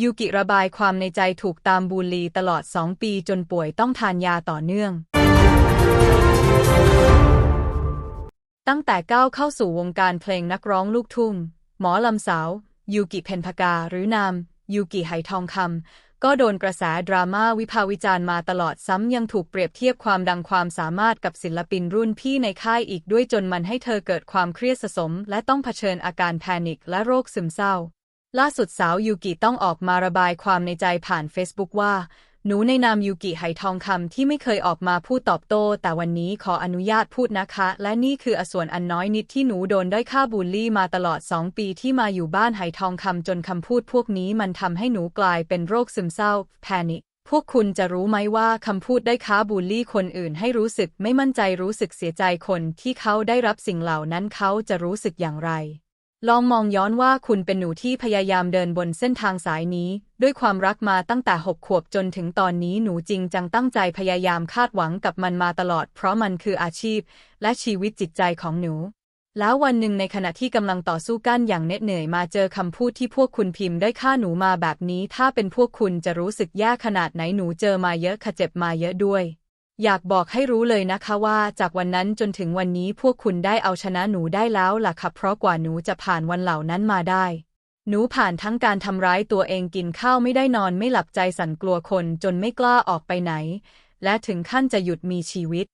ยูกิระบายความในใจถูกตามบูลลีตลอดสองปีจนป่วยต้องทานยาต่อเนื่อง ตั้งแต่ก้าวเข้าสู่วงการเพลงนักร้องลูกทุ่งหมอลำสาว ยูกิเพนพกาหรือนาม ยูกิไหทองคำก็โดนกระแสดราม่าวิพากษ์วิจารณ์มาตลอดซ้ำยังถูกเปรียบเทียบความดังความสามารถกับศิลปินรุ่นพี่ในค่ายอีกด้วยจนมันให้เธอเกิดความเครียดสะสม และต้องเผชิญอาการแพนิคและโรคซึมเศร้า ล่าสุดสาวยูกิต้องออกมาระบายความในใจผ่านเฟซบุ๊กว่า หนูในนามยูกิไหทองคำที่ไม่เคยออกมาพูดตอบโต้ แต่วันนี้ขออนุญาตพูดนะคะ และนี่คืออส่วนอันน้อยนิดที่หนูโดนด้อยค่าบูลลี่มาตลอด 2 ปีที่มาอยู่บ้านไหทองคำจนคำพูดพวกนี้มันทำให้หนูกลายเป็นโรคซึมเศร้า แพนิคพวกคุณจะรู้ไหมว่าคำพูดได้ค้าบูลลี่คนอื่นให้รู้สึกไม่มั่นใจรู้สึกเสียใจคนที่เขาได้รับสิ่งเหล่านั้นเขาจะรู้สึกอย่างไร ลองมองย้อนว่าคุณเป็นหนูที่พยายามเดินบนเส้นทางสายนี้ ด้วยความรักมาตั้งแต่หกขวบจนถึงตอนนี้หนูจริงจังตั้งใจพยายามคาดหวังกับมันมาตลอด เพราะมันคืออาชีพ และชีวิตจิตใจของหนู แล้ววันหนึ่งในขณะที่กำลังต่อสู้กันอย่างเหน็ดเหนื่อยมาเจอคำพูดที่พวกคุณพิมพ์ได้ค่าหนูมาแบบนี้ ถ้าเป็นพวกคุณจะรู้สึกแย่ขนาดไหนหนูเจอมาเยอะขเจ็บมาเยอะด้วย อยากบอกให้รู้เลยนะคะว่า จากวันนั้นจนถึงวันนี้พวกคุณได้เอาชนะหนูได้แล้วล่ะค่ะเพราะกว่าหนูจะผ่านวันเหล่านั้นมาได้ หนูผ่านทั้งการทำร้ายตัวเองกินข้าวไม่ได้นอนไม่หลับใจสั่นกลัวคนจนไม่กล้าออกไปไหน และถึงขั้นจะหยุดมีชีวิต